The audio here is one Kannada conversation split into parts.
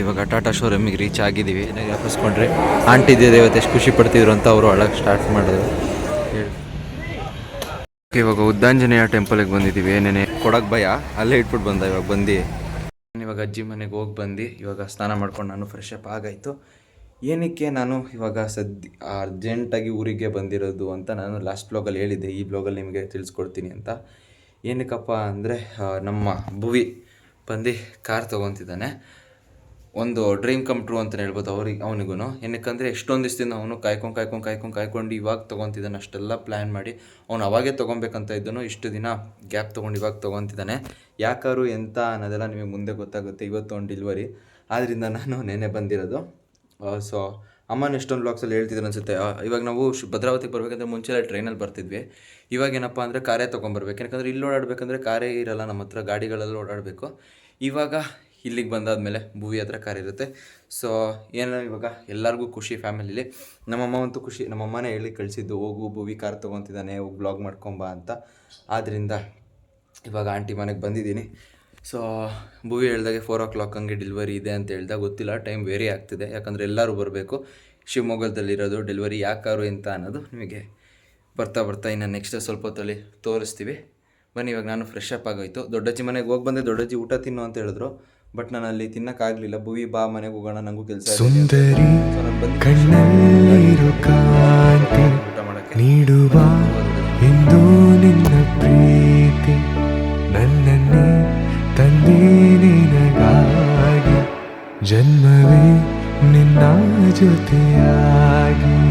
ಇವಾಗ ಟಾಟಾ ಶೋರೂಮಿಗೆ ರೀಚ್ ಆಗಿದ್ದೀವಿ. ಹಾಕಿಸ್ಕೊಂಡ್ರೆ ಆಂಟಿ ದೇವತೆ ಎಷ್ಟು ಖುಷಿ ಪಡ್ತಿದ್ರು ಅಂತ ಅವರು ಅಳಕ್ಕೆ ಸ್ಟಾರ್ಟ್ ಮಾಡಿದ್ರು. ಹೇಳಿ. ಇವಾಗ ಉದ್ದಾಂಜನೇಯ ಟೆಂಪಲ್ಗೆ ಬಂದಿದ್ದೀವಿ. ಏನೇನೆ? ಕೊಡಕ್ಕೆ ಭಯ? ಅಲ್ಲೇ ಇಟ್ಬಿಟ್ಟು ಬಂದ ಇವಾಗ, ಬಂದು. ನಾನು ಇವಾಗ ಅಜ್ಜಿ ಮನೆಗೆ ಹೋಗಿ ಬಂದು. ಇವಾಗ ಸ್ನಾನ ಮಾಡ್ಕೊಂಡು ನಾನು ಫ್ರೆಶ್ ಅಪ್ ಆಗಾಯಿತು. ಏನಕ್ಕೆ ನಾನು ಇವಾಗ ಸದ್ಯ ಅರ್ಜೆಂಟಾಗಿ ಊರಿಗೆ ಬಂದಿರೋದು ಅಂತ ನಾನು ಲಾಸ್ಟ್ ಬ್ಲಾಗಲ್ಲಿ ಹೇಳಿದ್ದೆ. ಈ ಬ್ಲಾಗಲ್ಲಿ ನಿಮಗೆ ತಿಳಿಸ್ಕೊಡ್ತೀನಿ ಅಂತ. ಏನಕ್ಕಪ್ಪ ಅಂದರೆ ನಮ್ಮ ಭುವಿ ಬಂದು ಕಾರ್ ತೊಗೊತಿದ್ದಾನೆ. ಒಂದು ಡ್ರೀಮ್ ಕಮ್ ಟ್ರೂ ಅಂತಲೇ ಹೇಳ್ಬೋದು ಅವ್ರಿಗೆ ಅವನಿಗೂ ಏನಕ್ಕಂದರೆ ಎಷ್ಟೊಂದು ದಿವಸದಿಂದ ಅವನು ಕಾಯ್ಕೊಂಡು ಕಾಯ್ಕೊಂಡು ಕಾಯ್ಕೊಂಡು ಕಾಯ್ಕೊಂಡು ಇವಾಗ ತೊಗೊತಿದ್ದಾನೆ, ಅಷ್ಟೆಲ್ಲ ಪ್ಲ್ಯಾನ್ ಮಾಡಿ ಅವನು ಅವಾಗೇ ತೊಗೊಬೇಕಂತ ಇದ್ದನು, ಇಷ್ಟು ದಿನ ಗ್ಯಾಪ್ ತೊಗೊಂಡು ಇವಾಗ ತೊಗೊತಿದ್ದಾನೆ. ಯಾಕಾರು ಎಂತ ಅನ್ನೋದೆಲ್ಲ ನಿಮಗೆ ಮುಂದೆ ಗೊತ್ತಾಗುತ್ತೆ, ಇವತ್ತು ಒಂದು ಡಿಲ್ವರಿ ಆದ್ದರಿಂದ ನಾನು ನೆನೆ ಬಂದಿರೋದು. ಸೊ ಅಮ್ಮನ ಎಷ್ಟೊಂದು ಬ್ಲಾಗ್ಸಲ್ಲಿ ಹೇಳ್ತಿದ್ರು ಅನ್ಸುತ್ತೆ. ಇವಾಗ ನಾವು ಭದ್ರಾವತಿಗೆ ಬರಬೇಕಂದ್ರೆ ಮುಂಚೆ ಟ್ರೈನಲ್ಲಿ ಬರ್ತಿದ್ವಿ. ಇವಾಗ ಏನಪ್ಪ ಅಂದರೆ ಕಾರೇ ತೊಗೊಂಬರ್ಬೇಕು. ಯಾಕಂದರೆ ಇಲ್ಲಿ ಓಡಾಡಬೇಕಂದ್ರೆ ಕಾರೇ ಇರಲ್ಲ, ನಮ್ಮ ಹತ್ರ ಗಾಡಿಗಳಲ್ಲಿ ಓಡಾಡಬೇಕು. ಇವಾಗ ಇಲ್ಲಿಗೆ ಬಂದಾದ್ಮೇಲೆ ಭೂವಿ ಹತ್ರ ಕಾರ್ ಇರುತ್ತೆ. ಸೊ ಏನೋ ಇವಾಗ ಎಲ್ಲರಿಗೂ ಖುಷಿ ಫ್ಯಾಮಿಲಿಲಿ. ನಮ್ಮಮ್ಮ ಅಂತೂ ಖುಷಿ, ನಮ್ಮಮ್ಮನೇ ಹೇಳಿ ಕಳಿಸಿದ್ದು, ಹೋಗು ಭೂವಿ ಕಾರ್ ತೊಗೊತಿದ್ದಾನೆ, ಹೋಗಿ ಬ್ಲಾಗ್ ಮಾಡ್ಕೊಂಬ ಅಂತ. ಆದ್ದರಿಂದ ಇವಾಗ ಆಂಟಿ ಮನೆಗೆ ಬಂದಿದ್ದೀನಿ. ಸೊ ಭೂವಿ ಹೇಳ್ದಾಗೆ ಫೋರ್ ಓ ಕ್ಲಾಕ್ ಹಂಗೆ ಡೆಲಿವರಿ ಇದೆ ಅಂತ ಹೇಳ್ದಾಗ ಗೊತ್ತಿಲ್ಲ ಟೈಮ್ ವೇರಿ ಆಗ್ತಿದೆ. ಯಾಕಂದರೆ ಎಲ್ಲರೂ ಬರಬೇಕು. ಶಿವಮೊಗ್ಗದಲ್ಲಿರೋದು ಡೆಲಿವರಿ ಯಾಕಾರು ಅಂತ ಅನ್ನೋದು ನಿಮಗೆ ಬರ್ತಾ ಬರ್ತಾ ಇನ್ನು ನೆಕ್ಸ್ಟ್ ಸ್ವಲ್ಪ ಹೊತ್ತಲ್ಲಿ ತೋರಿಸ್ತೀವಿ. ಬನ್ನಿ, ಇವಾಗ ನಾನು ಫ್ರೆಶ್ ಅಪ್ ಆಗೋಯ್ತು. ದೊಡ್ಡಜ್ಜಿ ಮನೆಗೆ ಹೋಗಿ ಬಂದೆ, ದೊಡ್ಡಜ್ಜಿ ಊಟ ತಿನ್ನು ಅಂತ ಹೇಳಿದ್ರು. ಬಟ್ ನಾನು ಅಲ್ಲಿ ತಿನ್ನಕ್ಕಾಗಲಿಲ್ಲ ಭುವಿ ಬಾ ಮನೆಗೆ ಹೋಗೋಣ ನಂಗೂ ಕೆಲಸ ಸುಂದರಿ ಕಣ್ಣಲ್ಲಿರು ಕಾಂತಿ ನೀಡುವ ಎಂದು ನಿನ್ನ ಪ್ರೀತಿ. ನನ್ನನ್ನೇ ತಂದೆ ನಿನಗಾಗಿ. ಜನ್ಮವೇ ನಿನ್ನ ಜೊತೆಯಾಗಿ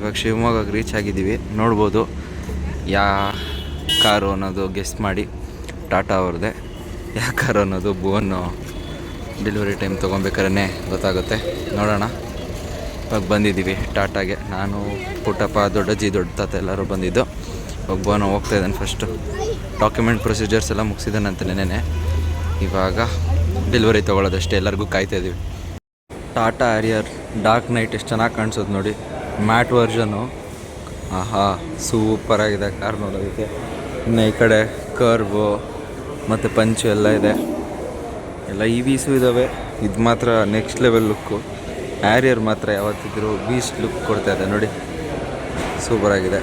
ಇವಾಗ ಶಿವಮೊಗ್ಗಕ್ಕೆ ರೀಚ್ ಆಗಿದ್ದೀವಿ. ನೋಡ್ಬೋದು. ಯಾ ಕಾರು ಅನ್ನೋದು ಗೆಸ್ಟ್ ಮಾಡಿ. ಟಾಟಾ ಅವ್ರದ್ದೆ. ಯಾ ಕಾರು ಅನ್ನೋದು ಬೋನು ಡೆಲಿವರಿ ಟೈಮ್ ತೊಗೊಬೇಕಾದ್ರೆ ಗೊತ್ತಾಗುತ್ತೆ. ನೋಡೋಣ. ಇವಾಗ ಬಂದಿದ್ದೀವಿ ಟಾಟಾಗೆ. ನಾನು, ಪುಟ್ಟಪ್ಪ ದೊಡ್ಡಜ್ಜಿ ದೊಡ್ಡ ತಾತ ಎಲ್ಲರೂ ಬಂದಿದ್ದು. ಇವಾಗ ಬೋನು ಹೋಗ್ತಾ ಇದ್ದಾನೆ ಫಸ್ಟು ಡಾಕ್ಯುಮೆಂಟ್ ಪ್ರೊಸೀಜರ್ಸ್ ಎಲ್ಲ ಮುಗಿಸಿದ್ದಾನಂತ ನೆನೆ ಇವಾಗ ಡೆಲಿವರಿ ತೊಗೊಳ್ಳೋದಷ್ಟೇ. ಎಲ್ಲರಿಗೂ ಕಾಯ್ತಾ ಇದ್ದೀವಿ ಟಾಟಾ ಹರಿಯರ್ ಡಾರ್ಕ್ ನೈಟ್ ಎಷ್ಟು ಚೆನ್ನಾಗಿ ಕಾಣಿಸೋದು ನೋಡಿ. ಮ್ಯಾಟ್ ವರ್ಷನು ಆಹಾ ಸೂಪರ್ ಆಗಿದೆ ಕಾರ್ ನೋಡೋದಕ್ಕೆ. ಇನ್ನು ಈ ಕಡೆ ಕರ್ವು ಮತ್ತು ಪಂಚು ಎಲ್ಲ ಇದೆ. ಎಲ್ಲ ಇ ವಿಸು ಇದ್ದಾವೆ ಇದು ಮಾತ್ರ ನೆಕ್ಸ್ಟ್ ಲೆವೆಲ್ ಲುಕ್ಕು ಹ್ಯಾರಿಯರ್ ಮಾತ್ರ ಯಾವತ್ತಿದ್ರು ಬೀಸ್ಟ್ ಲುಕ್ ಕೊಡ್ತಾ ಇದೆ ನೋಡಿ. ಸೂಪರ್ ಆಗಿದೆ.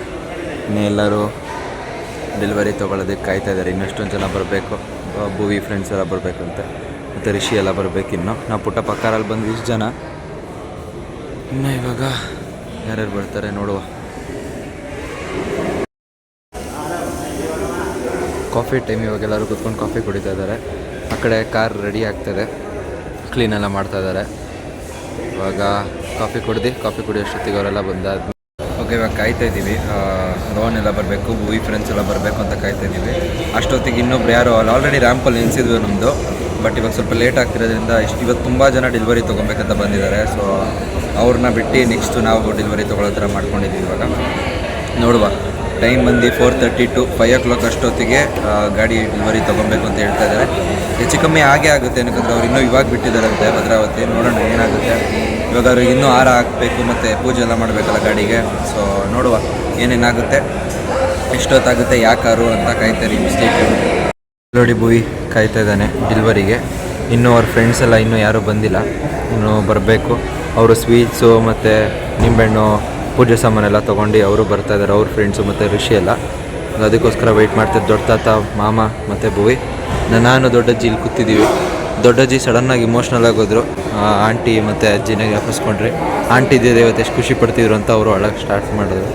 ಇನ್ನು ಎಲ್ಲರೂ ಡೆಲಿವರಿ ತೊಗೊಳೋದಕ್ಕೆ ಕಾಯ್ತಾ ಇದ್ದಾರೆ. ಇನ್ನೆಷ್ಟೊಂದು ಜನ ಬರಬೇಕು. ಭೂವಿ ಫ್ರೆಂಡ್ಸ್ ಎಲ್ಲ ಬರಬೇಕಂತೆ. ಮತ್ತು ರಿಷಿ ಎಲ್ಲ ಬರಬೇಕಿನ್ನು. ನಾವು ಪುಟ್ಟ ಪಕ್ಕಾರಲ್ಲಿ ಬಂದು ಇಷ್ಟು ಜನ. ಇನ್ನು ಇವಾಗ ಯಾರ್ಯಾರು ಬರ್ತಾರೆ ನೋಡುವ. ಕಾಫಿ ಟೈಮ್ ಇವಾಗ ಎಲ್ಲರೂ ಕೂತ್ಕೊಂಡು ಕಾಫಿ ಕುಡಿತಾ ಇದ್ದಾರೆ. ಆ ಕಡೆ ಕಾರ್ ರೆಡಿ ಆಗ್ತದೆ. ಕ್ಲೀನ್ ಎಲ್ಲ ಮಾಡ್ತಾ ಇದ್ದಾರೆ. ಇವಾಗ ಕಾಫಿ ಕುಡ್ದು, ಕಾಫಿ ಕುಡಿಯೋಷ್ಟೊತ್ತಿಗೆ ಅವರೆಲ್ಲ ಬಂದಾದ ಓಕೆ, ಇವಾಗ ಕಾಯ್ತಾ ಇದ್ದೀವಿ. ಲೋನ್ ಎಲ್ಲ ಬರಬೇಕು ಮೂವಿ ಫ್ರೆಂಡ್ಸ್ ಎಲ್ಲ ಬರಬೇಕು ಅಂತ ಕಾಯ್ತಾ ಇದ್ದೀವಿ. ಅಷ್ಟೊತ್ತಿಗೆ ಇನ್ನೊಬ್ರು ಯಾರು ಅಲ್ಲಿ ಆಲ್ರೆಡಿ ರ್ಯಾಂಪಲ್ಲಿ ನಿಲ್ಸಿದ್ವಿ ನಮ್ಮದು ಬಟ್ ಇವಾಗ ಸ್ವಲ್ಪ ಲೇಟ್ ಆಗ್ತಿರೋದ್ರಿಂದ ಇಷ್ಟು, ಇವತ್ತು ತುಂಬ ಜನ ಡೆಲಿವರಿ ತೊಗೊಬೇಕಂತ ಬಂದಿದ್ದಾರೆ. ಸೊ ಅವ್ರನ್ನ ಬಿಟ್ಟು ನೆಕ್ಸ್ಟು ನಾವು ಡೆಲಿವರಿ ತೊಗೊಳ್ಳೋ ಥರ ಮಾಡ್ಕೊಂಡಿದ್ದೀವಿ ಇವಾಗ. ನೋಡುವ. ಟೈಮ್ ಬಂದು four thirty to five o'clock ಅಷ್ಟೊತ್ತಿಗೆ ಗಾಡಿ ಡೆಲಿವರಿ ತೊಗೊಬೇಕು ಅಂತ ಹೇಳ್ತಾ ಇದ್ದಾರೆ. ಹೆಚ್ಚು ಕಮ್ಮಿ ಆಗೇ ಆಗುತ್ತೆ ಏನಕ್ಕಂದ್ರೆ ಅವ್ರು ಇನ್ನೂ ಇವಾಗ ಬಿಟ್ಟಿದ್ದಾರಂತೆ ಭದ್ರಾವತಿ. ನೋಡೋಣ ಏನಾಗುತ್ತೆ. ಇವಾಗ ಅವ್ರಿಗೆ ಇನ್ನೂ ಹಾರ ಹಾಕಬೇಕು ಮತ್ತು ಪೂಜೆ ಎಲ್ಲ ಮಾಡಬೇಕಲ್ಲ ಗಾಡಿಗೆ. ಸೊ ನೋಡುವ ಏನೇನಾಗುತ್ತೆ. ಎಷ್ಟೊತ್ತಾಗುತ್ತೆ, ಯಾಕಾರು ಅಂತ ಕಾಯ್ತಾರೆ ಮಿಸ್ಟೇಕ್ ನೋಡಿ ಬೂಯಿ ಕಾಯ್ತಾ ಇದ್ದಾನೆ ಡೆಲಿವರಿಗೆ ಇನ್ನೂ ಅವ್ರ ಫ್ರೆಂಡ್ಸ್ ಎಲ್ಲ ಇನ್ನೂ ಯಾರೂ ಬಂದಿಲ್ಲ. ಇನ್ನು ಬರಬೇಕು. ಅವರು ಸ್ವೀಟ್ಸು ಮತ್ತು ನಿಂಬೆಹಣ್ಣು, ಪೂಜೆ ಸಾಮಾನೆಲ್ಲ ತೊಗೊಂಡು ಅವರು ಬರ್ತಾ ಇದ್ದಾರೆ, ಅವ್ರ ಫ್ರೆಂಡ್ಸು ಮತ್ತು ಋಷಿ ಎಲ್ಲ. ಅದಕ್ಕೋಸ್ಕರ ವೆಯ್ಟ್ ಮಾಡ್ತಾರೆ ದೊಡ್ಡ ತಾತ, ಮಾಮ ಮತ್ತು ಭುವಿ. ನಾನು ದೊಡ್ಡಜ್ಜಿ ಇಲ್ಲಿ ಕೂತಿದ್ದೀವಿ. ದೊಡ್ಡಜ್ಜಿ ಸಡನ್ನಾಗಿ ಇಮೋಷ್ನಲ್ ಆಗೋದ್ರು ಆಂಟಿ ಮತ್ತು ಅಜ್ಜಿನ ಜ್ಞಾಪಿಸ್ಕೊಂಡ್ರಿ ಆಂಟಿ ದೇವತೆ ಎಷ್ಟು ಖುಷಿ ಪಡ್ತಿದ್ರು ಅಂತ ಅವರು ಒಳಗೆ ಸ್ಟಾರ್ಟ್ ಮಾಡಿದ್ರು.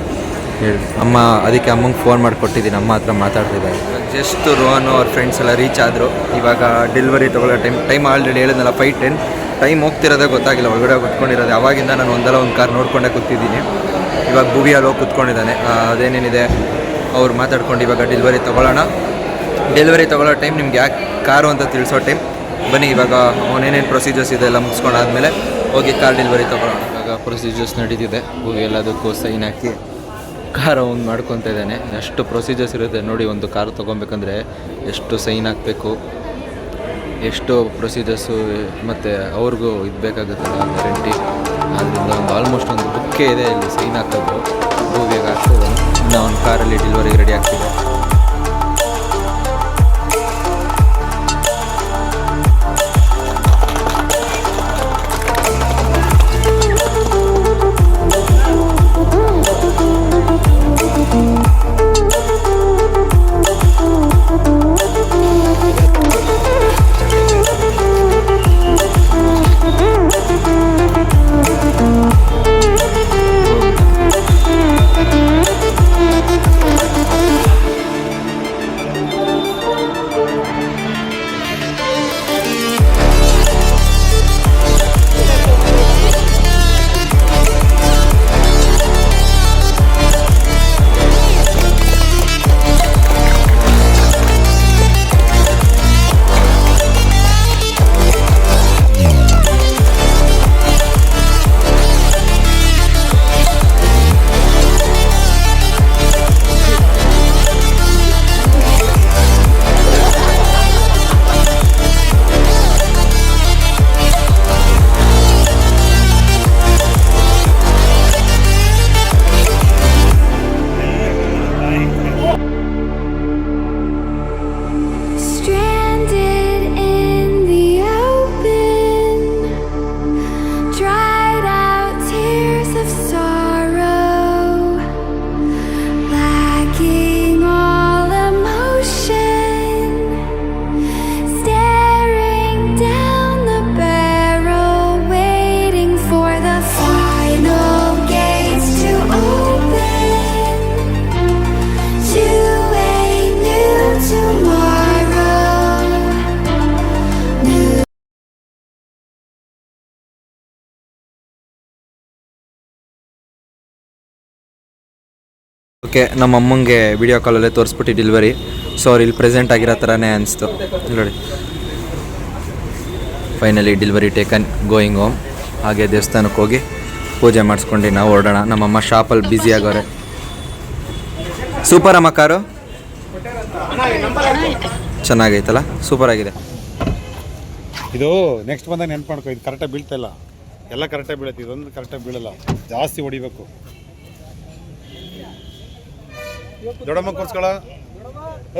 ಹೇಳಿ. ಅಮ್ಮ ಅದಕ್ಕೆ ಅಮ್ಮಂಗೆ ಫೋನ್ ಮಾಡಿಕೊಟ್ಟಿದ್ದೀನಿ ಅಮ್ಮ ಹತ್ರ ಮಾತಾಡ್ತಿದ್ದಾರೆ. ಜಸ್ಟ್ ರೋಹನ್ ಅವ್ರ ಫ್ರೆಂಡ್ಸ್ ಎಲ್ಲ ರೀಚ್ ಆದರು. ಇವಾಗ ಡೆಲಿವರಿ ತೊಗೊಳ್ಳೋ ಟೈಮ್ ಟೈಮ್ ಆಲ್ರೆಡಿ ಹೇಳಿದ್ನಲ್ಲ ಫೈವ್ ಟೆನ್ ಟೈಮ್ ಹೋಗ್ತಿರೋದೇ ಗೊತ್ತಾಗಿಲ್ಲ ಒಳಗಡೆ ಕುತ್ಕೊಂಡಿರೋದು. ಅವಾಗಿಂದ ನಾನು ಒಂದಲ್ಲ ಒಂದು ಕಾರ್ ನೋಡ್ಕೊಂಡೇ ಕೂತಿದ್ದೀನಿ. ಇವಾಗ ಭುವಿಯಲ್ಲಿ ಹೋಗಿ ಕೂತ್ಕೊಂಡಿದ್ದಾನೆ. ಅದೇನೇನಿದೆ? ಅವ್ರು ಮಾತಾಡ್ಕೊಂಡು ಇವಾಗ ಡೆಲಿವರಿ ತೊಗೊಳ್ಳೋಣ. ಡೆಲಿವರಿ ತೊಗೊಳ್ಳೋ ಟೈಮ್ ನಿಮ್ಗೆ ಯಾಕೆ ಕಾರು ಅಂತ ತಿಳಿಸೋ ಟೈಮ್ ಬನ್ನಿ ಇವಾಗ ಅವನೇನೇನು ಪ್ರೊಸೀಜರ್ಸ್ ಇದೆ ಎಲ್ಲ ಮುಗಿಸ್ಕೊಂಡಾದ್ಮೇಲೆ ಹೋಗಿ ಕಾರ್ ಡೆಲಿವರಿ ತೊಗೊಳ್ಳೋಣ. ಇವಾಗ ಪ್ರೊಸೀಜರ್ಸ್ ನಡೀತಿದೆ. ಭೂವಿ ಎಲ್ಲದಕ್ಕೂ ಸೈನ್ ಹಾಕಿ. ಕಾರ್ ಒಂದು ಮಾಡ್ಕೊತಾ ಇದ್ದಾನೆ. ಎಷ್ಟು ಪ್ರೊಸೀಜರ್ಸ್ ಇರುತ್ತೆ ನೋಡಿ ಒಂದು ಕಾರ್ ತೊಗೊಬೇಕಂದ್ರೆ ಎಷ್ಟು ಸೈನ್ ಹಾಕಬೇಕು, ಎಷ್ಟು ಪ್ರೊಸೀಜರ್ಸು ಮತ್ತು ಅವ್ರಿಗೂ ಇದು ಬೇಕಾಗುತ್ತಲ್ಲ ಗ್ಯಾರಂಟಿ ಅದರಿಂದ ಒಂದು ಆಲ್ಮೋಸ್ಟ್ ಒಂದು ಬುಕ್ಕೇ ಇದೆ ಇಲ್ಲಿ ಸೈನ್ ಹಾಕೋದು ಭೂವಿಯಾಗ ಆಗ್ತದೆ ಇನ್ನು ಅವ್ನ ಕಾರಲ್ಲಿ ಡೆಲಿವರಿಗೆ ರೆಡಿ ಆಗ್ತಿದೆ. ಓಕೆ, ನಮ್ಮ ಅಮ್ಮಂಗೆ ವಿಡಿಯೋ ಕಾಲಲ್ಲೇ ತೋರಿಸ್ಬಿಟ್ಟು ಡೆಲಿವರಿ ಸೊ ಅವ್ರು ಇಲ್ಲಿ ಪ್ರೆಸೆಂಟ್ ಆಗಿರೋ ಥರನೇ ಅನಿಸ್ತು. ನೋಡಿ. Finally delivery taken going home ಹಾಗೆ ದೇವಸ್ಥಾನಕ್ಕೆ ಹೋಗಿ ಪೂಜೆ ಮಾಡಿಸ್ಕೊಂಡು ನಾವು ಹೊರಡೋಣ. ನಮ್ಮಮ್ಮ ಶಾಪಲ್ಲಿ ಬ್ಯುಸಿ ಆಗೋರೆ. ಸೂಪರ್ ಅಮ್ಮ ಕಾರು? ಚೆನ್ನಾಗೈತಲ್ಲ? ಸೂಪರ್ ಆಗಿದೆ. ಇದು ನೆಕ್ಸ್ಟ್ ಬಂದಾಗ ನೆನ್ಪು ಮಾಡ್ಕೊ, ಇದು ಕರೆಕ್ಟಾಗಿ ಬೀಳ್ತಾ ಇಲ್ಲ. ಎಲ್ಲ ಕರೆಕ್ಟಾಗಿ ಬೀಳುತ್ತೆ, ಇದೊಂದು ಕರೆಕ್ಟಾಗಿ ಬೀಳಲ್ಲ. ಜಾಸ್ತಿ ಹೊಡಿಬೇಕು. ದೊಡ್ಡಮ್ಮ ಕೂರ್ಸ್ಕೊಳ.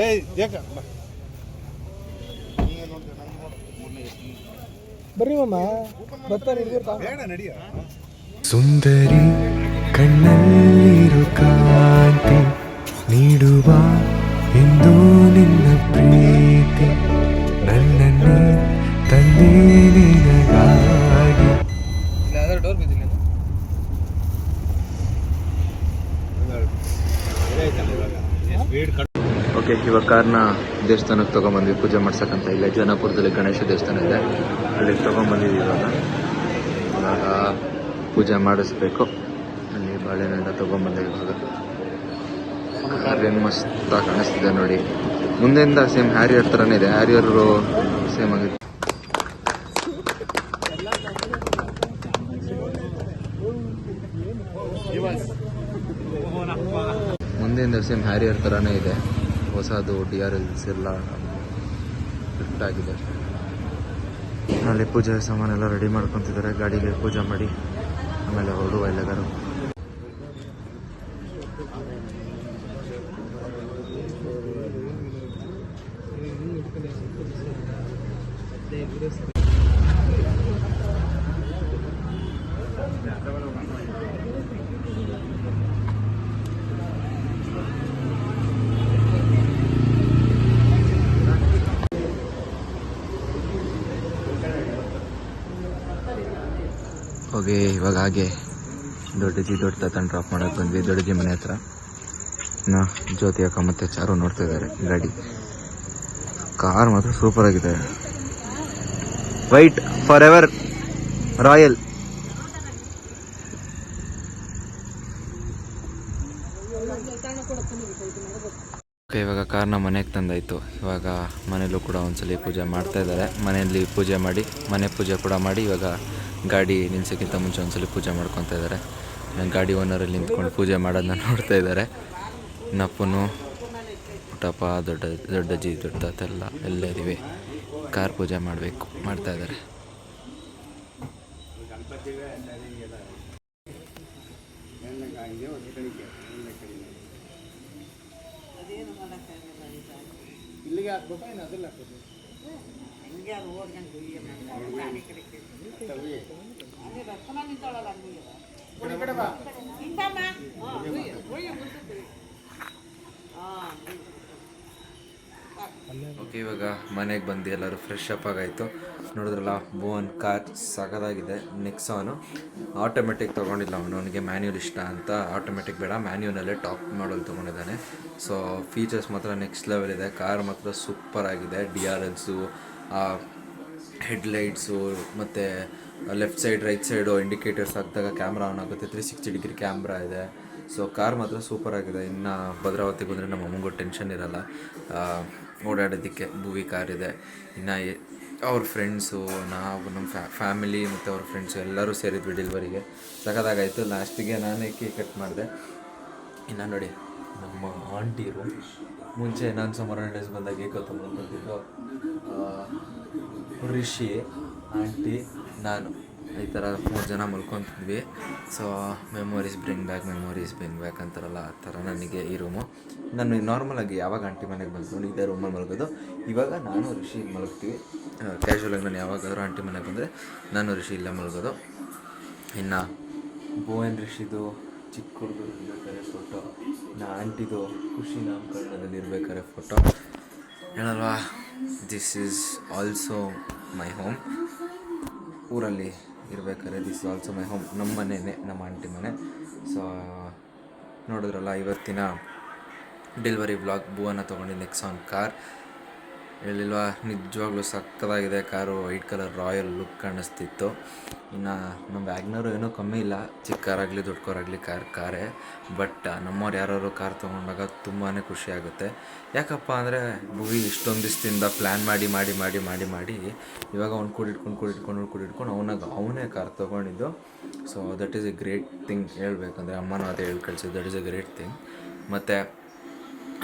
ಏಯ್ ಯಾಕ ಅಮ್ಮ ಬರ್ತಾರೆ ಸುಂದರಿ ಕಣ್ಣಲ್ಲಿರು ಕಾಂತಿ ನೀಡುವ ಎಂದು ನಿನ್ನ ಪ್ರೀತಿ. ನನ್ನನ್ನು ತಂದೆ ಓಕೆ, ಇವಾಗ ಕಾರ್ನ ದೇವಸ್ಥಾನಕ್ಕೆ ತೊಗೊಂಬಂದ್ವಿ. ಪೂಜೆ ಮಾಡ್ಸಕ್ಕಂತ ಇಲ್ಲ. ಜನಪುರದಲ್ಲಿ ಗಣೇಶ ದೇವಸ್ಥಾನ ಇದೆ. ಅಲ್ಲಿಗೆ ತೊಗೊಂಬಂದಿದ್ವಿ ಇವಾಗ. ಇವಾಗ ಪೂಜೆ ಮಾಡಿಸ್ಬೇಕು. ಅಲ್ಲಿ ಬಾಳೆಹಣ್ಣೆಲ್ಲ ತೊಗೊಂಬಂದೆ ಇವಾಗ. ಕಾರ್ಯನ್ ಮಸ್ತಾಗಿ ಕಾಣಿಸ್ತಿದೆ ನೋಡಿ. ಮುಂದೆಯಿಂದ ಸೇಮ್ ಹ್ಯಾರಿಯರ್ ಥರನೇ ಇದೆ. ಹ್ಯಾರಿಯರು ಸೇಮ್ ಆಗಿದೆ ಮುಂದೆಯಿಂದ ಸೇಮ್ ಹ್ಯಾರಿಯರ್ ಥರನೇ ಇದೆ. ಹೊಸದು ಡಿ ಆರ್ ಎಲ್ಸ್ ಎಲ್ಲ ಫಿಟ್ ಆಗಿದೆ. ಅಲ್ಲಿ ಪೂಜೆ ಸಾಮಾನೆಲ್ಲ ರೆಡಿ ಮಾಡ್ಕೊತಿದ್ದಾರೆ. ಗಾಡಿಗೆ ಪೂಜೆ ಮಾಡಿ. ಆಮೇಲೆ ಹೊರಡುವ ಎಲ್ಲಗಾರು ಹೋಗಿ ಇವಾಗ ಹಾಗೆ ದೊಡ್ಡಜಿ ದೊಡ್ಡ ತಾತನ ಡ್ರಾಪ್ ಮಾಡಕ್ ಬಂದ್ವಿ. ದೊಡ್ಡಜಿ ಮನೆ ಹತ್ರ. ನಾ, ಜ್ಯೋತಿ ಅಕ್ಕ ಮತ್ತೆ ಚಾರು ನೋಡ್ತಾ ಇದ್ದಾರೆ ಗಾಡಿ. ಕಾರ್ ಮಾತ್ರ ಸೂಪರ್ ಆಗಿದೆ. ವೈಟ್ ಫಾರ್ ಎವರ್ ರಾಯಲ್ ಇವಾಗ ಕಾರ್ನ ಮನೆಗೆ ತಂದಾಯಿತು. ಇವಾಗ ಮನೇಲೂ ಕೂಡ ಒಂದ್ಸಲಿ ಪೂಜೆ ಮಾಡ್ತಾ ಇದ್ದಾರೆ ಮನೆಯಲ್ಲಿ ಪೂಜೆ ಮಾಡಿ, ಮನೆ ಪೂಜೆ ಕೂಡ ಮಾಡಿ ಇವಾಗ ಗಾಡಿ ನಿಲ್ಸೋಕ್ಕಿಂತ ಮುಂಚೆ ಒಂದ್ಸಲಿ ಪೂಜೆ ಮಾಡ್ಕೊತಾ ಇದ್ದಾರೆ. ಗಾಡಿ ಓನರಲ್ಲಿ ನಿಂತ್ಕೊಂಡು ಪೂಜೆ ಮಾಡೋದನ್ನ ನೋಡ್ತಾ ಇದ್ದಾರೆ. ನಪ್ಪನು ಪುಟ್ಟಪ್ಪ ದೊಡ್ಡ ದೊಡ್ಡಜ್ಜಿ ದೊಡ್ಡ ಜೀ ಎಲ್ಲ ಎಲ್ಲ ಇದೀವಿ ಕಾರ್ ಪೂಜೆ ಮಾಡಬೇಕು ಮಾಡ್ತಾ ಇದ್ದಾರೆ. ಓಕೆ, ಇವಾಗ ಮನೆಗೆ ಬಂದು ಎಲ್ಲರೂ ಫ್ರೆಶ್ ಅಪ್ ಆಗಾಯಿತು. ನೋಡಿದ್ರಲ್ಲ ಭುವನ್ ಕಾರ್ ಸಗದಾಗಿದೆ ನೆಕ್ಸಾನು ಆಟೋಮೆಟಿಕ್ ತೊಗೊಂಡಿಲ್ಲ ಅವನು, ಅವನಿಗೆ ಮ್ಯಾನ್ಯೂಲ್ ಇಷ್ಟ ಅಂತ. ಆಟೋಮೆಟಿಕ್ ಬೇಡ ಮ್ಯಾನ್ಯೂನಲ್ಲೇ ಟಾಪ್ ಮಾಡಲ್ ತೊಗೊಂಡಿದ್ದಾನೆ. ಸೊ ಫೀಚರ್ಸ್ ಮಾತ್ರ ನೆಕ್ಸ್ಟ್ ಲೆವೆಲ್ ಇದೆ. ಕಾರ್ ಮಾತ್ರ ಸೂಪರ್ ಆಗಿದೆ ಡಿ ಆರ್ ಎಲ್ಸು ಹೆಡ್ಲೈಟ್ಸು ಮತ್ತು left side right side indicators ಹಾಕಿದಾಗ ಕ್ಯಾಮ್ರಾ ಆನ್ ಆಗುತ್ತೆ. ತ್ರೀ ಸಿಕ್ಸ್ಟಿ ಡಿಗ್ರಿ ಕ್ಯಾಮ್ರಾ ಇದೆ. ಸೊ ಕಾರ್ ಮಾತ್ರ ಸೂಪರ್ ಆಗಿದೆ. ಇನ್ನು ಭದ್ರಾವತಿ ಬಂದರೆ ನಮ್ಮ ಅಮ್ಮಂಗೂ ಟೆನ್ಷನ್ ಇರಲ್ಲ. ಓಡಾಡೋದಕ್ಕೆ ಭೂವಿ ಕಾರ್ ಇದೆ. ಇನ್ನು ಅವ್ರ ಫ್ರೆಂಡ್ಸು ನಾವು ನಮ್ಮ ಫ್ಯಾ ಫ್ಯಾಮಿಲಿ ಮತ್ತು ಅವ್ರ ಫ್ರೆಂಡ್ಸು ಎಲ್ಲರೂ ಸೇರಿದ್ವಿ ಡೆಲಿವರಿಗೆ ಸಖತ್ತಾಗಾಯಿತು. ಲಾಸ್ಟಿಗೆ ನಾನೇ ಕೇಕ್ ಕಟ್ ಮಾಡಿದೆ. ಇನ್ನು ನೋಡಿ. ನಮ್ಮ ಆಂಟಿರು ಮುಂಚೆ ನಾನು ಸಮ್ಮರ್ ಡೇಸ್ ಬಂದಾಗ ಕೇಕ್ ತೊಗೊಂಡ್ಬಂದಿದ್ದು ಋಷಿ ಆಂಟಿ, ನಾನು. ಈ ಥರ ಮೂರು ಜನ ಮಲ್ಕೊತಿದ್ವಿ. So memories bring back memories bring back ಅಂತಾರಲ್ಲ, ಆ ಥರ ನನಗೆ ಈ ರೂಮು ನಾನು ನಾರ್ಮಲಾಗಿ ಯಾವಾಗ ಆಂಟಿ ಮನೆಗೆ ಬಂದ್ಕೊಂಡು ಇದೇ ರೂಮಲ್ಲಿ ಮಲಗೋದು. ಇವಾಗ ನಾನು ಋಷಿ ಮಲಗ್ತೀವಿ. ಕ್ಯಾಶುವಲಾಗಿ ನಾನು ಯಾವಾಗಾದರೂ ಆಂಟಿ ಮನೆಗೆ ಬಂದರೆ ನಾನು ಋಷಿ ಇಲ್ಲೇ ಮಲಗೋದು. ಇನ್ನು ಭುವನ್ ರಿಷಿದು ಚಿಕ್ಕ ಹುಡುಗರು ಫೋಟೋ ನಾ ಆಂಟಿದು ಖುಷಿ ನಾಮಕರಣದಲ್ಲಿ ಇರ್ಬೇಕಾದ್ರೆ photo ಹೇಳಲ್ವಾ? This is also my home ಊರಲ್ಲಿ ಇರ್ಬೇಕಾದ್ರೆ this is also my home ನಮ್ಮ ಮನೆಯೇ ನಮ್ಮ ಆಂಟಿ ಮನೆ. ಸೊ ನೋಡಿದ್ರಲ್ಲ, ಇವತ್ತಿನ ಡೆಲಿವರಿ ಬ್ಲಾಗ್ ಬೂವನ್ನು ತೊಗೊಂಡು ನೆಕ್ಸಾನ್ ಕಾರ್ ಹೇಳಿಲ್ವಾ? ನಿಜವಾಗ್ಲೂ ಸಕ್ಕತ್ತಾಗಿದೆ. Car white colour royal look ಕಾಣಿಸ್ತಿತ್ತು. ಇನ್ನು ನಮ್ಮ ವ್ಯಾಗ್ನರು ಏನೂ ಕಮ್ಮಿ ಇಲ್ಲ. ಚಿಕ್ಕ ಕಾರಾಗಲಿ ದೊಡ್ಡ ಕಾರಾಗಲಿ ಕಾರ್ ಕಾರೇ ಬಟ್ ನಮ್ಮವ್ರು ಯಾರು ಕಾರ್ ತೊಗೊಂಡಾಗ ತುಂಬಾ ಖುಷಿ ಆಗುತ್ತೆ. ಯಾಕಪ್ಪ ಅಂದರೆ ಮೂವಿ ಇಷ್ಟೊಂದು ದಿವಸದಿಂದ ಪ್ಲ್ಯಾನ್ ಮಾಡಿ ಮಾಡಿ ಮಾಡಿ ಮಾಡಿ ಮಾಡಿ ಇವಾಗ ಅವ್ನು ಕೂಡಿಟ್ಕೊಂಡು ಕೂಡಿಟ್ಕೊಂಡು ಕೂಡಿಟ್ಕೊಂಡು ಅವನಾಗ ಅವನೇ ಕಾರ್ ತೊಗೊಂಡಿದ್ದು. So that is a great thing ಹೇಳ್ಬೇಕಂದ್ರೆ ಅಮ್ಮನೂ ಅದೇ ಹೇಳಿ ಕಳಿಸಿದ್ದು that is a great thing ಮತ್ತು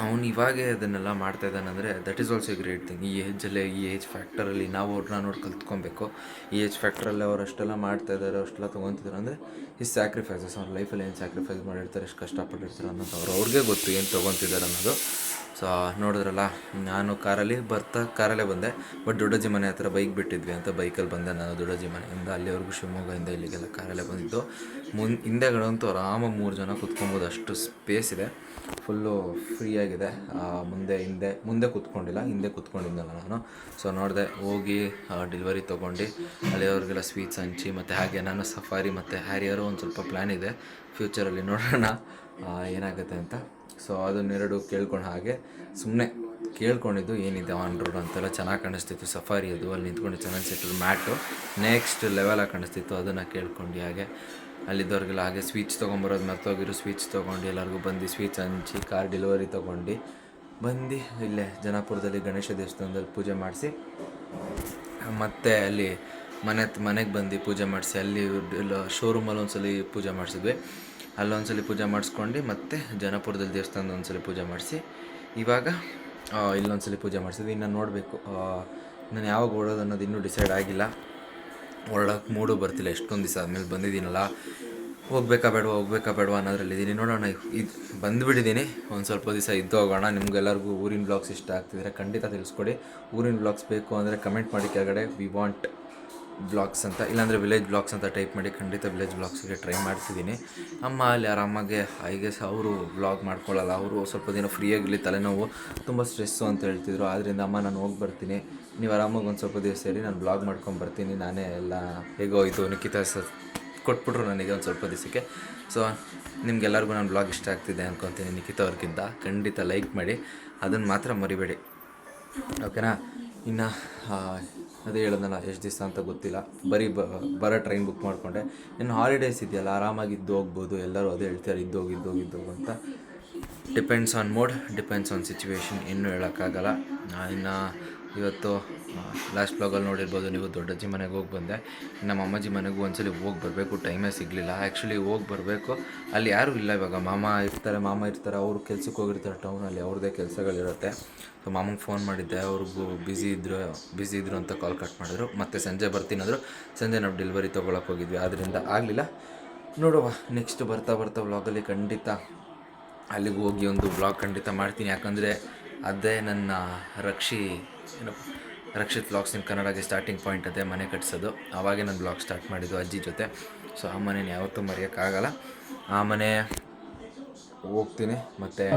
ಅವ್ನು ಇವಾಗೇ ಅದನ್ನೆಲ್ಲ ಮಾಡ್ತಾ ಇದ್ದಾನಂದರೆ that is also great thing ಈ ಏಜಲ್ಲೇ ಈ ಏಜ್ ಫ್ಯಾಕ್ಟರಲ್ಲಿ ನಾವು ಅವ್ರನ್ನ ನೋಡಿ ಕಲ್ತ್ಕೊಬೇಕು. ಈ ಏಜ್ ಫ್ಯಾಕ್ಟ್ರಲ್ಲಿ ಅವ್ರು ಅಷ್ಟೆಲ್ಲ ಮಾಡ್ತಾ ಇದ್ದಾರೆ ಅಷ್ಟೆಲ್ಲ ತೊಗೊತಿದ್ದಾರೆ ಅಂದರೆ ಈ ಸ್ಯಾಕ್ರಿಫೈಸಸ್ ಅವ್ರ ಲೈಫಲ್ಲಿ ಏನು ಸ್ಯಾಕ್ರಿಫೈಸ್ ಮಾಡಿರ್ತಾರೆ, ಎಷ್ಟು ಕಷ್ಟಪಟ್ಟಿರ್ತಾರೆ ಅನ್ನೋದು ಅವ್ರು, ಅವ್ರಿಗೆ ಗೊತ್ತು ಏನು ತೊಗೊತಿದ್ದಾರೆ ಅನ್ನೋದು. ಸೊ ನೋಡಿದ್ರಲ್ಲ, ನಾನು ಕಾರಲ್ಲಿ ಬರ್ತಾ ಕಾರಲ್ಲೇ ಬಂದೆ ಬಟ್ ದೊಡ್ಡಜ್ಜಿ ಮನೆ ಹತ್ರ ಬೈಕ್ ಬಿಟ್ಟಿದ್ವಿ ಅಂತ ಬೈಕಲ್ಲಿ ಬಂದೆ ನಾನು ದೊಡ್ಡಜ್ಜಿ ಮನೆಯಿಂದ. ಅಲ್ಲಿವರೆಗೂ ಶಿವಮೊಗ್ಗದಿಂದ ಇಲ್ಲಿಗೆಲ್ಲ ಕಾರಲ್ಲೇ ಬಂದಿದ್ದು. ಮುನ್ ಹಿಂದೆಗಳಂತೂ ಆರಾಮಾಗಿ ಮೂರು ಜನ ಕುತ್ಕೊಬೋದು, ಅಷ್ಟು ಸ್ಪೇಸ್ ಇದೆ. ಫುಲ್ಲು ಆಗಿದೆ. ಮುಂದೆ, ಹಿಂದೆ, ಮುಂದೆ ಕೂತ್ಕೊಂಡಿಲ್ಲ, ಹಿಂದೆ ಕೂತ್ಕೊಂಡಿದ್ದಲ್ಲ ನಾನು. ಸೊ ನೋಡಿದೆ, ಹೋಗಿ ಡೆಲಿವರಿ ತೊಗೊಂಡು ಅಲ್ಲಿಯವ್ರಿಗೆಲ್ಲ ಸ್ವೀಟ್ಸ್ ಹಂಚಿ, ಮತ್ತು ಹಾಗೆ ನಾನು ಸಫಾರಿ ಮತ್ತು ಹ್ಯಾರಿಯರು ಒಂದು ಸ್ವಲ್ಪ ಪ್ಲ್ಯಾನ್ ಇದೆ. ಫ್ಯೂಚರಲ್ಲಿ ನೋಡೋಣ ಏನಾಗುತ್ತೆ ಅಂತ. ಸೊ ಅದನ್ನೆರಡು ಕೇಳ್ಕೊಂಡು ಹಾಗೆ ಸುಮ್ಮನೆ ಕೇಳ್ಕೊಂಡಿದ್ದು ಏನಿದೆ ಆನ್ ರೋಡ್ ಅಂತೆಲ್ಲ ಚೆನ್ನಾಗಿ ಕಾಣಿಸ್ತಿತ್ತು. ಸಫಾರಿ ಅದು, ಅಲ್ಲಿ ನಿಂತ್ಕೊಂಡು ಚೆನ್ನಾಗಿ ಸಿಟ್ಟು ಮ್ಯಾಟು. ನೆಕ್ಸ್ಟ್ ಲೆವೆಲಾಗಿ ಕಾಣಿಸ್ತಿತ್ತು, ಅದನ್ನು ಕೇಳ್ಕೊಂಡು, ಹಾಗೆ ಅಲ್ಲಿದ್ದವ್ರಿಗೆಲ್ಲ ಹಾಗೆ ಸ್ವೀಟ್ಸ್ ತೊಗೊಂಬರೋದು ಹೋಗಿರೋ ಸ್ವೀಟ್ಸ್ ತೊಗೊಂಡು ಎಲ್ಲರಿಗೂ ಬಂದು ಸ್ವೀಟ್ಸ್ ಹಂಚಿ ಕಾರ್ ಡೆಲಿವರಿ ತೊಗೊಂಡು ಬಂದು ಇಲ್ಲೇ ಜನಪುರದಲ್ಲಿ ಗಣೇಶ ದೇವಸ್ಥಾನದಲ್ಲಿ ಪೂಜೆ ಮಾಡಿಸಿ, ಮತ್ತು ಅಲ್ಲಿ ಮನೆ ಮನೆಗೆ ಬಂದು ಪೂಜೆ ಮಾಡಿಸಿ, ಅಲ್ಲಿ ಶೋರೂಮಲ್ಲಿ ಒಂದ್ಸಲಿ ಪೂಜೆ ಮಾಡಿಸಿದ್ವಿ. ಅಲ್ಲೊಂದ್ಸಲಿ ಪೂಜೆ ಮಾಡಿಸ್ಕೊಂಡು ಮತ್ತೆ ಜನಪುರದಲ್ಲಿ ದೇವಸ್ಥಾನದ ಒಂದ್ಸಲಿ ಪೂಜೆ ಮಾಡಿಸಿ, ಇವಾಗ ಇಲ್ಲೊಂದ್ಸಲಿ ಪೂಜೆ ಮಾಡಿಸಿದ್ವಿ. ಇನ್ನು ನೋಡಬೇಕು ನಾನು ಯಾವಾಗ ಓಡೋದು ಅನ್ನೋದು ಇನ್ನೂ ಡಿಸೈಡ್ ಆಗಿಲ್ಲ. ಹೊರಡೋಕೆ ಮೂಡು ಬರ್ತಿಲ್ಲ, ಎಷ್ಟೊಂದು ದಿವಸ ಆದಮೇಲೆ ಬಂದಿದ್ದೀನಲ್ಲ ಹೋಗ್ಬೇಕಾ ಬೇಡವಾ ಹೋಗ್ಬೇಕಾ ಬೇಡವಾ ಅನ್ನೋದ್ರಲ್ಲಿದ್ದೀನಿ. ನೋಡೋಣ, ಇದು ಬಂದುಬಿಟ್ಟಿದ್ದೀನಿ ಒಂದು ಸ್ವಲ್ಪ ದಿವಸ ಇದ್ದು ಹೋಗೋಣ. ನಿಮ್ಗೆಲ್ಲರಿಗೂ ಊರಿನ ಬ್ಲಾಗ್ಸ್ ಇಷ್ಟ ಆಗ್ತಿದ್ರೆ ಖಂಡಿತ ತಿಳಿಸ್ಕೊಡಿ. ಊರಿನ ಬ್ಲಾಗ್ಸ್ ಬೇಕು ಅಂದರೆ ಕಮೆಂಟ್ ಮಾಡಿ ಕೆಳಗಡೆ. ವಿ ವಾಂಟ್ ಬ್ಲಾಗ್ಸ್ ಅಂತ, ಇಲ್ಲಾಂದರೆ ವಿಲೇಜ್ ಬ್ಲಾಗ್ಸ್ ಅಂತ ಟೈಪ್ ಮಾಡಿ ಖಂಡಿತ ವಿಲೇಜ್ ಬ್ಲಾಗ್ಸ್ಗೆ ಟ್ರೈ ಮಾಡ್ತಿದ್ದೀನಿ. ಅಮ್ಮ ಅಲ್ಲಿ ಆರಾಮಾಗೆ ಹೈಗೆ ಸಹ ಅವರು ಬ್ಲಾಗ್ ಮಾಡ್ಕೊಳ್ಳಲ್ಲ ಅವರು ಸ್ವಲ್ಪ ದಿನ ಫ್ರೀಯಾಗಿರಲಿ ತಲೆನೋವು ತುಂಬ ಸ್ಟ್ರೆಸ್ಸು ಅಂತ ಹೇಳ್ತಿದ್ರು. ಆದ್ದರಿಂದ ಅಮ್ಮ, ನಾನು ಹೋಗಿ ಬರ್ತೀನಿ. ನೀವು ಆರಾಮಾಗಿ ಒಂದು ಸ್ವಲ್ಪ ದಿವಸ ಹೇಳಿ ನಾನು ಬ್ಲಾಗ್ ಮಾಡ್ಕೊಂಡು ಬರ್ತೀನಿ, ನಾನೇ ಎಲ್ಲ ಹೇಗೋ ಇದು ನಿಖಿತಾ ಸ ಕೊಟ್ಬಿಟ್ರು ನನಗೆ ಒಂದು ಸ್ವಲ್ಪ ದಿವಸಕ್ಕೆ. ಸೊ ನಿಮ್ಗೆಲ್ಲರಿಗೂ ನಾನು ಬ್ಲಾಗ್ ಇಷ್ಟ ಆಗ್ತಿದೆ ಅನ್ಕೊತೀನಿ ನಿಖಿತಾ ಅವ್ರಿಗಿಂತ. ಖಂಡಿತ ಲೈಕ್ ಮಾಡಿ ಅದನ್ನು ಮಾತ್ರ ಮರಿಬೇಡಿ. ಓಕೆನಾ ಇನ್ನು ಅದೇ ಹೇಳೋದಲ್ಲ, ಎಷ್ಟು ದಿವಸ ಅಂತ ಗೊತ್ತಿಲ್ಲ. ಬರೀ ಬರೋ ಟ್ರೈನ್ ಬುಕ್ ಮಾಡಿಕೊಂಡೆ. ಇನ್ನು ಹಾಲಿಡೇಸ್ ಇದೆಯಲ್ಲ ಆರಾಮಾಗಿ ಇದ್ದು ಹೋಗ್ಬೋದು, ಎಲ್ಲರೂ ಅದೇ ಹೇಳ್ತಾರೆ ಇದ್ದೋಗಿ ಇದ್ದೋಗಿ ಇದ್ದೋಗು ಅಂತ. Depends on mode depends on situation ಇನ್ನೂ ಹೇಳೋಕ್ಕಾಗಲ್ಲ. ಇನ್ನು ಇವತ್ತು ಲಾಸ್ಟ್ ಬ್ಲಾಗಲ್ಲಿ ನೋಡಿರ್ಬೋದು ನೀವು ದೊಡ್ಡಜ್ಜಿ ಮನೆಗೆ ಹೋಗಿ ಬಂದೆ. ನಮ್ಮ ಅಮ್ಮಾಜಿ ಮನೆಗೂ ಒಂದ್ಸಲಿ ಹೋಗಿ ಬರಬೇಕು ಟೈಮೇ ಸಿಗಲಿಲ್ಲ. ಆ್ಯಕ್ಚುಲಿ ಹೋಗಿ ಬರಬೇಕು. ಅಲ್ಲಿ ಯಾರೂ ಇಲ್ಲ ಇವಾಗ. ಮಾಮ ಇರ್ತಾರೆ ಮಾಮ ಇರ್ತಾರೆ, ಅವರು ಕೆಲ್ಸಕ್ಕೆ ಹೋಗಿರ್ತಾರೆ ಟೌನಲ್ಲಿ ಅವ್ರದ್ದೇ ಕೆಲಸಗಳಿರುತ್ತೆ. ಸೊ ಮಾಮಂಗೆ ಫೋನ್ ಮಾಡಿದ್ದೆ, ಅವ್ರಿಗೂ ಬ್ಯುಸಿ ಇದ್ರು ಬ್ಯುಸಿ ಇದ್ರು ಅಂತ ಕಾಲ್ ಕಟ್ ಮಾಡಿದ್ರು. ಮತ್ತೆ ಸಂಜೆ ಬರ್ತೀನಿ ಅಂದರು ಸಂಜೆ ನಾವು ಡೆಲಿವರಿ ತೊಗೊಳಕ್ಕೆ ಹೋಗಿದ್ವಿ. ಆದ್ದರಿಂದ ಆಗಲಿಲ್ಲ. ನೋಡುವ ನೆಕ್ಸ್ಟ್ ಬರ್ತಾ ಬರ್ತಾ ವ್ಲಾಗಲ್ಲಿ ಖಂಡಿತ ಅಲ್ಲಿಗೆ ಹೋಗಿ ಒಂದು ಬ್ಲಾಗ್ ಖಂಡಿತ ಮಾಡ್ತೀನಿ. ಯಾಕಂದರೆ ಅದೇ ನನ್ನ ರಕ್ಷಿ ಏನು? ರಕ್ಷಿತ್ ಬ್ಲಾಗ್ಸ್ ನಿಮ್ಮ ಕನ್ನಡಗೆ ಸ್ಟಾರ್ಟಿಂಗ್ ಪಾಯಿಂಟ್ ಅದೇ ಮನೆ ಕಟ್ಸೋದು. ಆವಾಗೇ ನಾನು ಬ್ಲಾಗ್ ಸ್ಟಾರ್ಟ್ ಮಾಡಿದ್ದು ಅಜ್ಜಿ ಜೊತೆ. ಸೊ ಆ ಮನೇನ ಯಾವತ್ತೂ ಮರೆಯೋಕ್ಕಾಗಲ್ಲ ಆ ಮನೆ ಹೋಗ್ತೀನಿ. ಮತ್ತು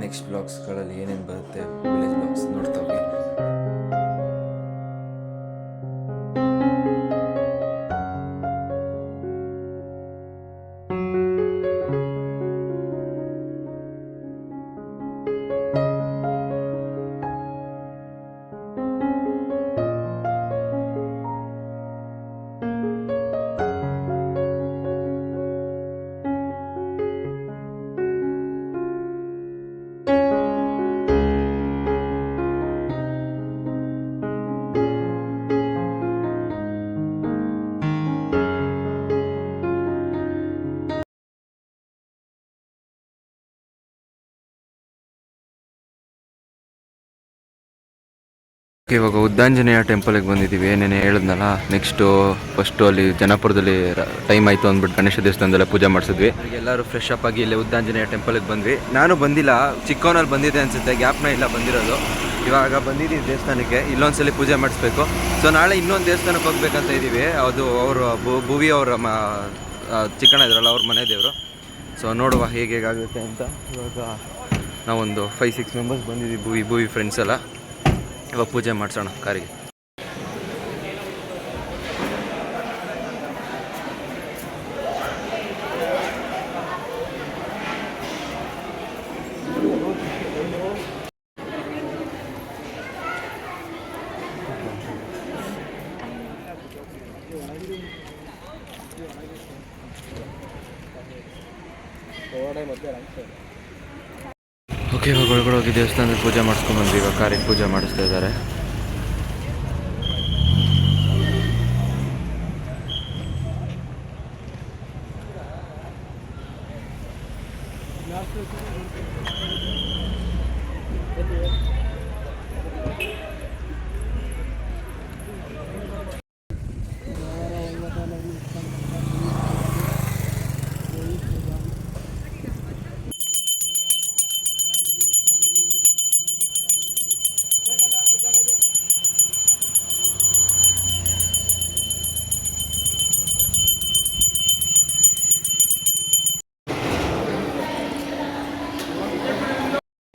ನೆಕ್ಸ್ಟ್ ಬ್ಲಾಗ್ಸ್ಗಳಲ್ಲಿ ಏನೇನು ಬರುತ್ತೆ ವಿಲೇಜ್ ಬ್ಲಾಗ್ಸ್ ನೋಡ್ತಾ ಹೋಗಿ. ಇವಾಗ ಉದ್ದಾಂಜನೇಯ ಟೆಂಪಲ್ಗೆ ಬಂದಿದ್ದೀವಿ. ಏನೇನು ಹೇಳಿದ್ನಲ್ಲ ನೆಕ್ಸ್ಟು ಫಸ್ಟು ಅಲ್ಲಿ ಜನಪುರದಲ್ಲಿ ಟೈಮ್ ಆಯಿತು ಅಂದ್ಬಿಟ್ಟು ಗಣೇಶ ದೇವಸ್ಥಾನದಲ್ಲೇ ಪೂಜೆ ಮಾಡಿಸಿದ್ವಿ. ಎಲ್ಲರೂ ಫ್ರೆಶ್ ಅಪ್ ಆಗಿ ಇಲ್ಲಿ ಉದ್ದಾಂಜನೇಯ ಟೆಂಪಲ್ಗೆ ಬಂದ್ವಿ. ನಾನು ಬಂದಿಲ್ಲ ಚಿಕ್ಕವನಲ್ಲಿ ಬಂದಿದೆ ಅನಿಸುತ್ತೆ, ಗ್ಯಾಪ್ನ ಇಲ್ಲ ಬಂದಿರೋದು. ಇವಾಗ ಬಂದಿದ್ದೀವಿ ದೇವಸ್ಥಾನಕ್ಕೆ, ಇಲ್ಲೊಂದ್ಸಲಿ ಪೂಜೆ ಮಾಡಿಸ್ಬೇಕು. ಸೊ ನಾಳೆ ಇನ್ನೊಂದು ದೇವಸ್ಥಾನಕ್ಕೆ ಹೋಗ್ಬೇಕಂತ ಇದ್ದೀವಿ. ಅದು ಅವರು ಭುವಿ ಅವರ ಮ ಚಿಕ್ಕಣ ಇದ್ರಲ್ಲ ಅವ್ರ ಮನೆ ದೇವರು. ಸೊ ನೋಡುವ ಹೇಗೆ ಹೇಗಾಗುತ್ತೆ ಅಂತ. ಇವಾಗ ನಾವೊಂದು ಫೈವ್ ಸಿಕ್ಸ್ ಮೆಂಬರ್ಸ್ ಬಂದಿದ್ದೀವಿ, ಭೂವಿ ಭೂವಿ ಫ್ರೆಂಡ್ಸ್ ಎಲ್ಲ. ಇವಾಗ ಪೂಜೆ ಮಾಡಿಸೋಣ ಕಾರಿಗೆ. ಓಕೆ ಒಳಗಡೆ ಹೋಗಿ ದೇವಸ್ಥಾನದಲ್ಲಿ ಪೂಜೆ ಮಾಡಿಸ್ಕೊಂಡ್ಬಂದ್ವಿ ಇವಾಗ ಕಾರಿಗೆ ಪೂಜೆ ಮಾಡಿಸ್ತಾ ಇದ್ದಾರೆ.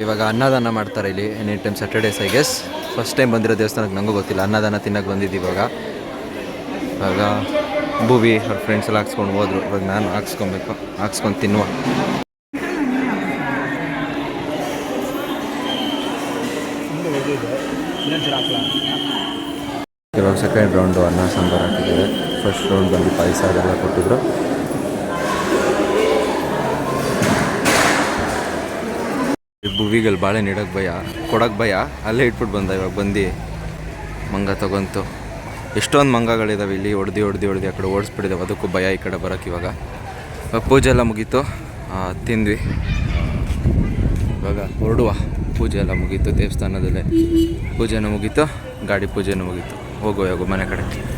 ಇವಾಗ ಅನ್ನದಾನ ಮಾಡ್ತಾರೆ ಇಲ್ಲಿ any time Saturdays I guess first time ಬಂದಿರೋ ದೇವಸ್ಥಾನಕ್ಕೆ ನನಗೂ ಗೊತ್ತಿಲ್ಲ. ಅನ್ನದಾನ ತಿನ್ನಕ್ಕೆ ಬಂದಿದ್ದೀವಿ ಇವಾಗ. ಇವಾಗ ಭೂವಿ, ಅವ್ರ ಫ್ರೆಂಡ್ಸ್ ಎಲ್ಲ ಹಾಕ್ಸ್ಕೊಂಡು ಹೋದ್ರು. ಇವಾಗ ನಾನು ಹಾಕ್ಸ್ಕೊಬೇಕು. ಹಾಕ್ಸ್ಕೊಂಡು ತಿನ್ನುವ. ಇವಾಗ ಸೆಕೆಂಡ್ ರೌಂಡು ಅನ್ನ ಸಾಂಬಾರು ಹಾಕಿದ್ದಾರೆ ಫಸ್ಟ್ ರೌಂಡ್ ಬಂದು ಪಾಯಸ ಅದೆಲ್ಲ ಕೊಟ್ಟಿದ್ರು. ಭುವಿಗಲ್ಲಿ ಬಾಳೆ ನೀಡೋಕೆ ಭಯ, ಕೊಡೋಕೆ ಭಯ, ಅಲ್ಲೇ ಇಟ್ಬಿಟ್ಟು ಬಂದ ಇವಾಗ ಬಂದು ಮಂಗ ತಗೊಂತು. ಎಷ್ಟೊಂದು ಮಂಗಗಳಿದಾವೆ ಇಲ್ಲಿ, ಹೊಡ್ದು, ಹೊಡೆದು, ಹೊಡ್ದು ಆ ಕಡೆ ಓಡಿಸ್ಬಿಟ್ಟಿದ್ದಾವೆ ಅದಕ್ಕೂ ಭಯ ಈ ಕಡೆ ಬರೋಕೆ ಇವಾಗ. ಪೂಜೆ ಎಲ್ಲ ಮುಗೀತು. ತಿಂದ್ವಿ. ಇವಾಗ ಹೊರಡುವ. ಪೂಜೆ ಎಲ್ಲ ಮುಗೀತು ದೇವಸ್ಥಾನದಲ್ಲೇ. ಪೂಜೆನೂ ಮುಗೀತು, ಗಾಡಿ ಪೂಜೆನೂ ಮುಗೀತು. ಹೋಗೋ ಇವಾಗ ಮನೆ ಕಡೆ.